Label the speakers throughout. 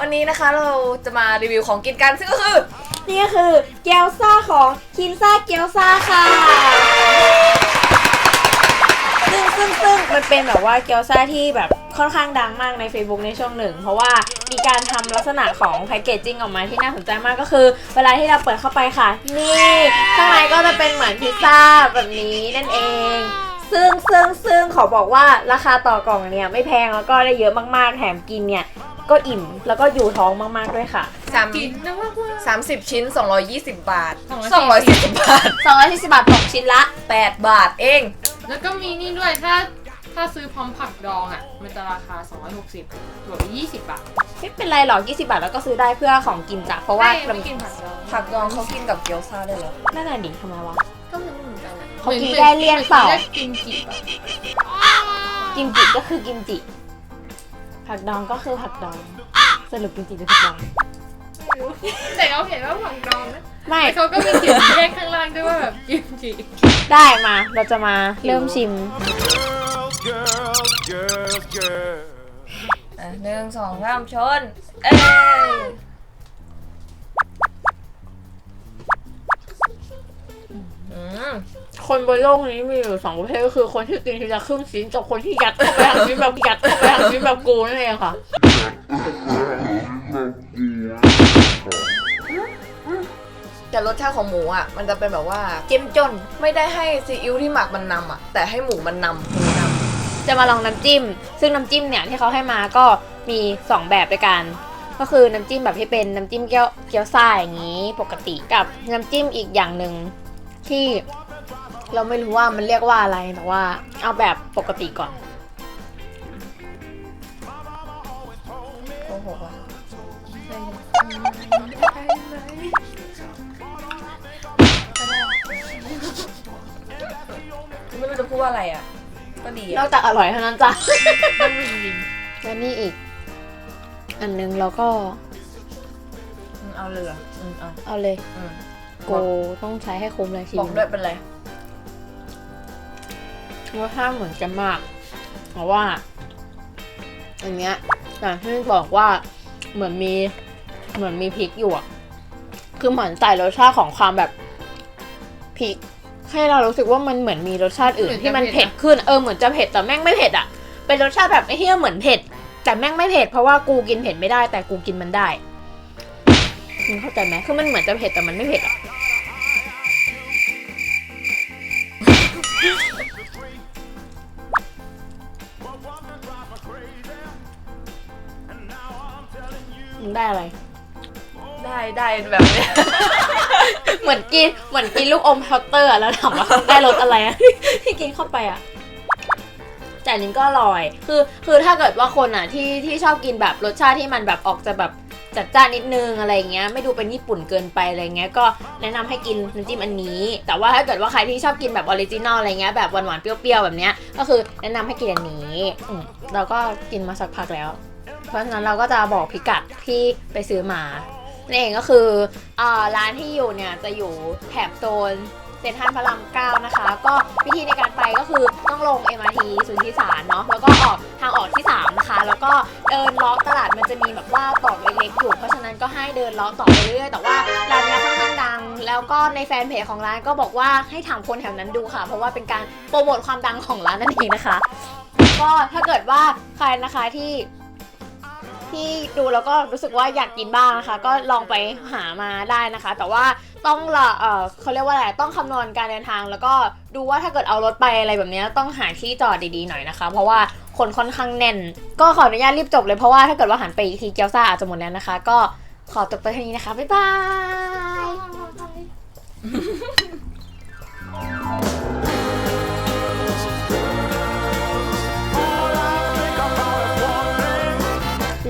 Speaker 1: วันนี้นะคะเราจะมารีวิวของกินกันซึ่งก็คือ
Speaker 2: นี่ก็คือเกี๊ยวซ่าของคินซ่าเกี๊ยวซ่าค่ะ ซึ่งซึ่งซึ่งมันเป็นแบบว่าเกี๊ยวซ่าที่แบบค่อนข้างดังมากใน Facebook ในช่วงหนึ่ง เพราะว่ามีการทำลักษณะของแพคเกจจิ้งออกมาที่น่าสนใจมากก็คือ เวลาที่เราเปิดเข้าไปค่ะ นี่ ข้างในก็จะเป็นเหมือนพิซซ่าแบบนี้นั่นเอง ซึ่งซึ่งซึ่งขอบอกว่าราคาต่อกล่องเนี่ยไม่แพงแล้วก็ได้เยอะมากๆ แถมกินเนี่ย ก็อิ่มแล้วก็อยู่ท้องมากๆด้วยค่ะ
Speaker 1: สาม
Speaker 3: กินนะว่าว่า
Speaker 1: สามสิบชิ้น 220 บาท
Speaker 3: 240
Speaker 1: 240 บาท
Speaker 2: 240บาทตกชิ้นละ
Speaker 1: 8 บาทเอง
Speaker 3: แล้วก็มีนี่ด้วยถ้าถ้าซื้อพร้อมผักดองอะ มันจะราคา 260บวกไป20 บาท
Speaker 2: ไม่เป็นไรหรอก 20 บาทแล้วก็ซื้อได้เพื่อของกินจ้ะเพราะว่า
Speaker 3: ไม่ไม่กินผักดอง
Speaker 1: ผักดองเขากินกับเกี๊ยวซ่าได้เหรอ
Speaker 2: นั่นน่ะดิทำไมวะ
Speaker 3: ก็ไม่รู้เหมือนกันอะ
Speaker 2: เขากินได้เลี่ยนเปล่า
Speaker 3: ได้กินจิบอะ
Speaker 2: กิมจิก็คือกิมจิ ผักดองก็คือผักดอง สรุปกิมจิหรือผักดอง
Speaker 3: ไม่รู้แต่เขาเขียนว่าผักดองนะ
Speaker 2: ไม่
Speaker 3: แต่เขาก็มีเขียนแยกข้างล่างด้วยว่าแบบกิมจิ
Speaker 2: ได้มา เราจะมาเริ่มชิม
Speaker 4: girls, girls, girls, girls.
Speaker 1: อะหนึ่งสองสามชน เอ้ย
Speaker 2: คนบนโลกนี้มีอยู่สองประเภทก็คือคนที่กินทีละครึ่งชิ้นกับคนที่ยัดเข้าไปทั้งชิ้นแบบยัดเข้าไปทั้งชิ้นแบบกูนั่นเองค่ะ
Speaker 1: แต่รสชาติของหมูอะ มันจะเป็นแบบว่า
Speaker 2: เจ้มจน
Speaker 1: ไม่ได้ให้ซีอิ๊วที่หมักมันนำอะ แต่ให้หมูมันนำหมูน
Speaker 2: จะมาลองน้ำจิ้ม ซึ่งน้ำจิ้มเนี่ยที่เขาให้มาก็มี 2 แบบด้วยกัน ก็คือน้ำจิ้มแบบที่เป็นน้ำจิ้มเกี๊ยวเกี๊ยวซ่าอย่างนี้ปกติกับน้ำจิ้มอีกอย่างหนึ่ง ที่ เราไม่รู้ว่ามันเรียกว่าอะไรแต่ว่า เอาแบบปกติก่อนำ
Speaker 1: โอ้โหว่ะไม่รู้จะพูดว่าอะไรอะ ก็ดี
Speaker 2: นอ
Speaker 1: อะ
Speaker 2: กจากอร่อยเท่านั้นจ้ะ
Speaker 3: ต้องมีจริง
Speaker 2: และนี่อีก อันนึงแล้วก็
Speaker 1: อืมเอาเลยเหรออืมเอา
Speaker 2: เอาเลย
Speaker 1: อืม
Speaker 2: โกต้องใช้ให้คุ้มเลยชี
Speaker 1: บอก
Speaker 2: วิต
Speaker 1: ด้วยเป็นไร
Speaker 2: รสชาติเหมือนกันมากเพราะว่าอันเนี้ยอย่างที่บอกว่าเหมือนมีเหมือนมีพริกอยู่อะคือเหมือนใส่รสชาติของความแบบพริกให้เรารู้สึกว่ามันเหมือนมีรสชาติอื่นที่มันเผ็ดขึ้นเออเหมือนจะเผ็ดแต่แม่งไม่เผ็ดอะเป็นรสชาติแบบไอ้เหี้ยเหมือนเผ็ด แต่แม่งไม่เผ็ดเพราะว่ากูกินเผ็ดไม่ได้ แต่กูกินมันได้มึงเข้าใจไหมคือมันเหมือนจะเผ็ดแต่มันไม่เผ็ดอะ มึงได้อะไร
Speaker 1: ได้ได้แบบเนี้ย
Speaker 2: เหมือนกินเหมือนกินลูกอมเคาน์เตอร์อะแล้วถามว่าได้รสอะไรอะที่กินเข้าไปอะแต่อันนี้ก็อร่อย คือคือถ้าเกิดว่าคนอะที่ที่ชอบกินแบบรสชาติที่มันแบบออกจะแบบ จัดจ้านนิดนึงอะไรเงี้ยไม่ดูเป็นญี่ปุ่นเกินไปอะไรเงี้ยก็แนะนำให้กินน้ำจิ้มอันนี้ แต่ว่าถ้าเกิดว่าใครที่ชอบกินแบบออริจินอลอะไรเงี้ยแบบหวานๆเปรี้ยวๆแบบเนี้ยก็คือแนะนำให้กินอันนี้เราก็กินมาสักพักแล้ว เพราะฉะนั้นเราก็จะบอกพิกัดที่ไปซื้อมานั่นเองก็คืออร้านที่อยู่เนี่ยจะอยู่แถบโซนเซ็นทรัลพระรามเก้านะคะ ก็วิธีในการไปก็คือต้องลง MRT สุทธิสารเนาะแล้วก็ออกทางออกที่ 3 นะคะ แล้วก็เดินเลาะตลาดมันจะมีแบบว่าตอกเล็กๆอยู่ เพราะฉะนั้นก็ให้เดินเลาะต่อไปเรื่อยๆ แต่ว่าร้านเนี้ยค่อนข้างดัง แล้วก็ในแฟนเพจของร้านก็บอกว่าให้ถามคนแถวนั้นดูค่ะ เพราะว่าเป็นการโปรโมทความดังของร้านนั่นเองนะคะ ก็ถ้าเกิดว่าใครนะคะที่ที่ดูแล้วก็รู้สึกว่าอยากกินบ้างนะคะ ก็ลองไปหามาได้นะคะ แต่ว่าต้องละเออเขาเรียกว่าอะไรต้องคำนวณการเดินทาง แล้วก็ดูว่าถ้าเกิดเอารถไปอะไรแบบนี้ต้องหาที่จอดดีๆหน่อยนะคะ เพราะว่า คนค่อนข้างแน่น ก็ขออนุญาตรีบจบเลยเพราะว่าถ้าเกิดว่าหันไปอีกทีเกียวซ่าอาจจะหมดแล้วนะคะ ก็ขอจบไปเท่นี้นะคะ บ๊ายบาย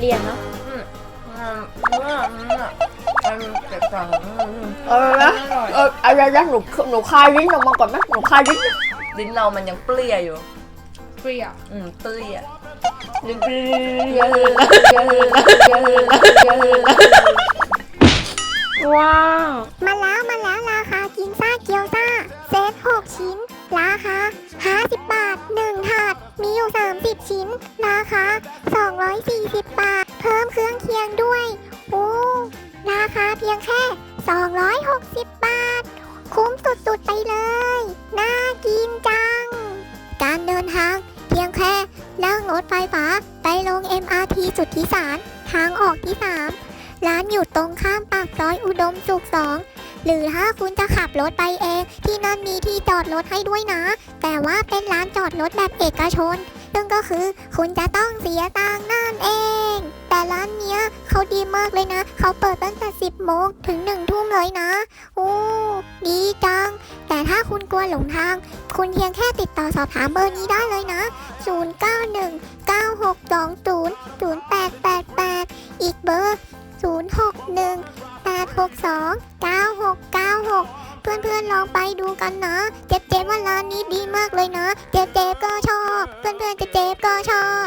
Speaker 2: เรียนเนาะ
Speaker 1: อืมอืมอืมอืมมันเจ็บฟังอืม
Speaker 2: เออนะเอออะไรนะหนูหนูคายลิ้นออกมาก่อนไหมหนูคายลิ้น
Speaker 1: ลิ้นเรามันยังเปรี้ยอยู่
Speaker 3: เปรี้ยว
Speaker 1: อืมเปรี้ย
Speaker 2: ว้าว
Speaker 5: มาแล้วมาแล้วราคากินซ่าเกี๊ยวซ่าเซต6ชิ้น ราคา50 บาท 1 ถาด มีอยู่ 30 ชิ้น ราคา 240 บาท เพิ่มเครื่องเคียงด้วย โอ้ ราคาเพียงแค่ 260 บาท คุ้มสุดๆไปเลย ที่สุดที่สารทางออกที่ 3 ร้านอยู่ตรงข้ามปากซอยอุดมสุขสองหรือถ้าคุณจะขับรถไปเอง ที่นั่นมีที่จอดรถให้ด้วยนะ แต่ว่าเป็นร้านจอดรถแบบเอกชน ซึ่งก็คือคุณจะต้องเสียตังค์ เขาดีมากเลยนะ เขาเปิดตั้งแต่ 10 โมงถึง 1 ทุ่มเลยนะ โอ้ดีจัง แต่ถ้าคุณกลัวหลงทาง คุณเพียงแค่ติดต่อสอบถามเบอร์นี้ได้เลยนะ 091 9620 0888 อีกเบอร์ 061 862 9696 เพื่อนๆลองไปดูกันนะ เจ็บเจ็บว่าร้านนี้ดีมากเลยนะ เจ็บเจ็บก็ชอบ เพื่อนๆเจ็บเจ็บก็ชอบ